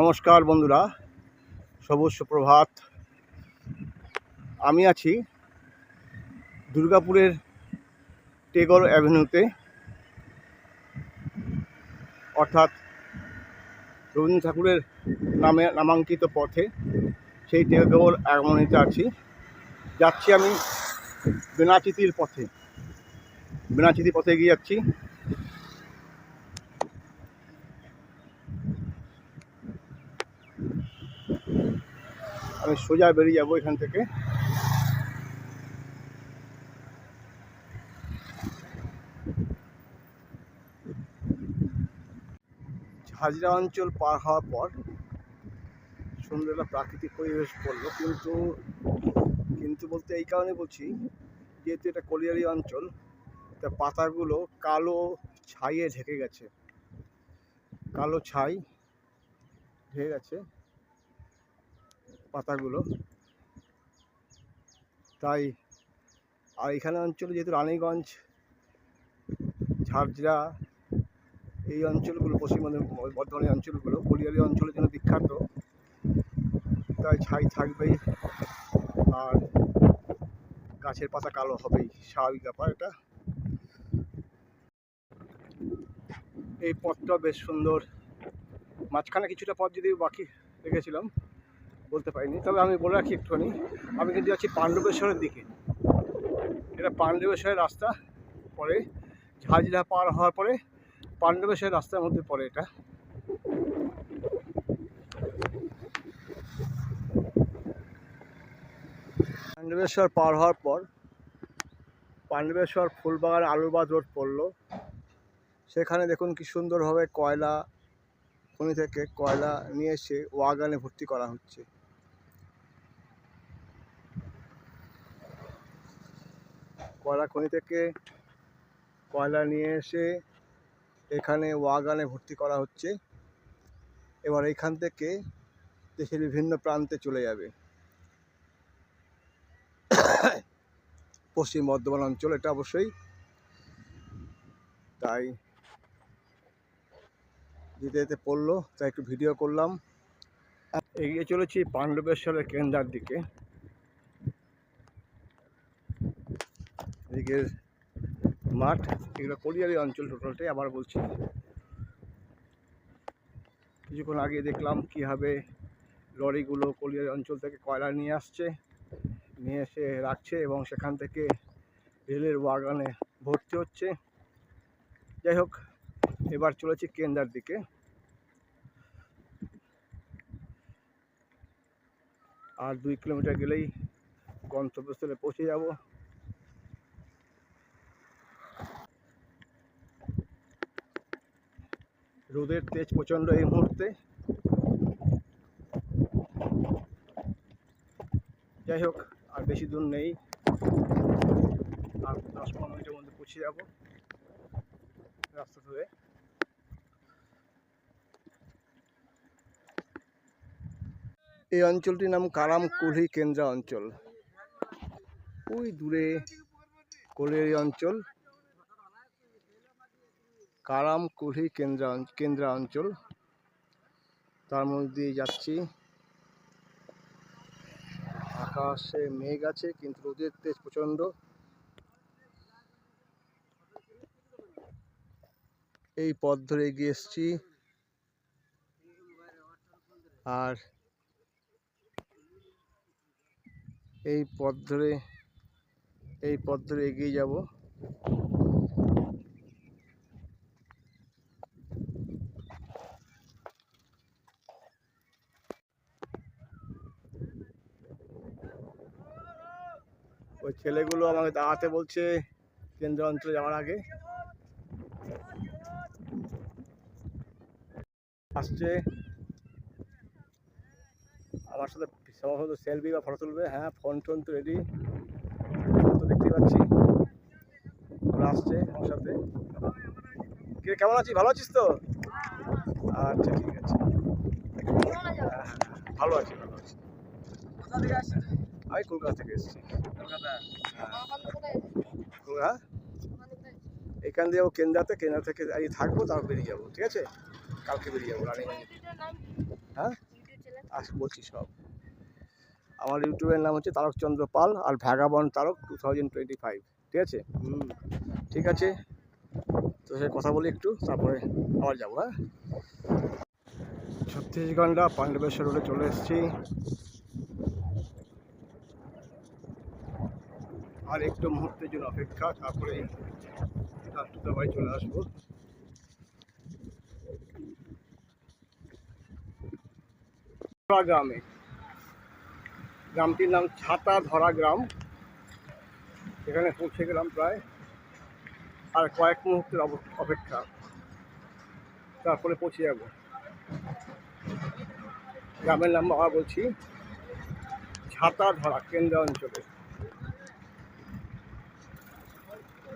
নমস্কার বন্ধুরা, সবুজ সুপ্রভাত। আমি আছি দুর্গাপুরের টেগর অ্যাভিনিউতে। অর্থাৎ রবীন্দ্র ঠাকুরের নামে নামাঙ্কিত পথে সেই টেগর অ্যাভিনিউতে আছি। যাচ্ছি আমি বেনাচিতির পথে। বেনাচিতি পথে এগিয়ে যাচ্ছি। আমি সোজা বেরিয়ে যাব এখান থেকে। হাজরা অঞ্চল পার হওয়ার পর সুন্দর একটা প্রাকৃতিক পরিবেশ পড়ল কিন্তু কিন্তু বলতে এই কারণে বলছি, যেহেতু এটা কলিয়ারি অঞ্চল, তা পাতাগুলো কালো ছাইয়ে ঢেকে গেছে। কালো ছাই ঢেকে গেছে। পাতাগুলো। তাই, আর এখানে অঞ্চলে যেহেতু রানীগঞ্জ ঝাড়ঝরা এই অঞ্চলগুলো পশ্চিমবঙ্গের বর্ধমানের অঞ্চলগুলো কলিয়ারি অঞ্চলের জন্য বিখ্যাত। তাই ছাই থাকবেই আর গাছের পাতা কালো হবেই, স্বাভাবিক ব্যাপার এটা। এই পথটা বেশ সুন্দর। মাঝখানে কিছুটা পথ যদি বাকি রেখেছিলাম বলতে পারিনি। তবে আমি বলে রাখি একটুখানি, আমি কিন্তু যাচ্ছি পাণ্ডবেশ্বরের দিকে। এটা পাণ্ডবেশ্বরের রাস্তা পরে, ঝাঁঝরা পার হওয়ার পরে পাণ্ডবেশ্বরের রাস্তার মধ্যে পড়ে এটা। পাণ্ডবেশ্বর পার হওয়ার পর, পাণ্ডবেশ্বর ফুলবাগান আলুবাদ রোড পড়ল। সেখানে দেখুন কি সুন্দরভাবে কয়লা খনি থেকে কয়লা নিয়ে এসে ওয়াগানে ভর্তি করা হচ্ছে। কয়লা খনি থেকে কয়লা নিয়ে এসে এখানে ওয়াগানে ভর্তি করা হচ্ছে। এবার এখান থেকে দেশের বিভিন্ন প্রান্তে চলে যাবে। পশ্চিম বর্ধমান অঞ্চল, এটা অবশ্যই। তাই যেতে যেতে পড়ল, তাই একটু ভিডিও করলাম। এগিয়ে চলেছি পাণ্ডবেশ্বরের কেন্দ্রার দিকে। এদিকের মাঠ, এগুলো কলিয়ারি অঞ্চল টোটালটাই আবার বলছি। কিছুক্ষণ আগে দেখলাম কীভাবে লরিগুলো কলিয়ারি অঞ্চল থেকে কয়লা নিয়ে আসছে, নিয়ে এসে রাখছে এবং সেখান থেকে রেলের ওয়াগানে ভর্তি হচ্ছে। যাই হোক, এবার চলেছি কেন্দ্রার দিকে। আর দুই কিলোমিটার গেলেই গন্তব্যস্থলে পৌঁছে যাব। রোদের তেজ প্রচণ্ড এই মুহূর্তে। যাই হোক, আর বেশি দূর নেই। আর দশ পনেরো মিনিটের মধ্যে পৌঁছে যাব রাস্তা ধরে। এই অঞ্চলটির নাম কারাম কারামকুলি কেন্দ্রা অঞ্চল। ওই দূরে কোলেরি অঞ্চল। কারামকুলি কেন্দ্রা কেন্দ্রা অঞ্চল। তার মধ্যে দিয়ে যাচ্ছি। আকাশে মেঘ আছে, কিন্তু রোদের তেজ প্রচণ্ড। এই পথ ধরে এগিয়ে এসছি। আর এই পথ ধরে, এই পথ ধরে এগিয়ে যাব। ওই ছেলেগুলো আমাকে দাঁড়াতে বলছে কেন্দ্র অঞ্চলে যাওয়ার আগে। আসছে। আমার সাথে সম্ভবত সেলফি বা ফটো তুলবে। হ্যাঁ ফোন টোন তো রেডি তো দেখতে পাচ্ছি। ওরা আসছে আমার সাথে। কেমন আছিস? ভালো আছিস তো? আচ্ছা ঠিক আছে। হ্যাঁ, হ্যাঁ, ভালো আছি ভালো আছি। আমি কলকাতা থেকে এসেছি। হ্যাঁ? এখান দিয়ে কেন্দ্রাতে, কেন্দ্রা থেকে এই থাকব, তারপর বেরিয়ে যাব, ঠিক আছে? কালকে বেরিয়ে যাব হ্যাঁ? আজ বলছি সব। আমার ইউটিউবের নাম হচ্ছে তারকচন্দ্র পাল আর vagabond Tarak two thousand twenty five ঠিক আছে? ঠিক আছে? তো সে কথা বলি একটু, তারপরে আবার যাব হ্যাঁ? ছত্তিশগন্ডা পাণ্ডবেশ্বর রোডে চলে এসেছি। আর একটু মুহূর্তের জন্য অপেক্ষা, তারপরে বাড়ি চলে আসব। গ্রামে। গ্রামটির নাম ছাতা ধরা গ্রাম। এখানে পৌঁছে গেলাম প্রায় আর কয়েক মুহূর্তের অপেক্ষা। তারপরে পৌঁছে যাব। গ্রামের নাম আবার বলছি, ছাতা ধরা কেন্দ্র অঞ্চলে।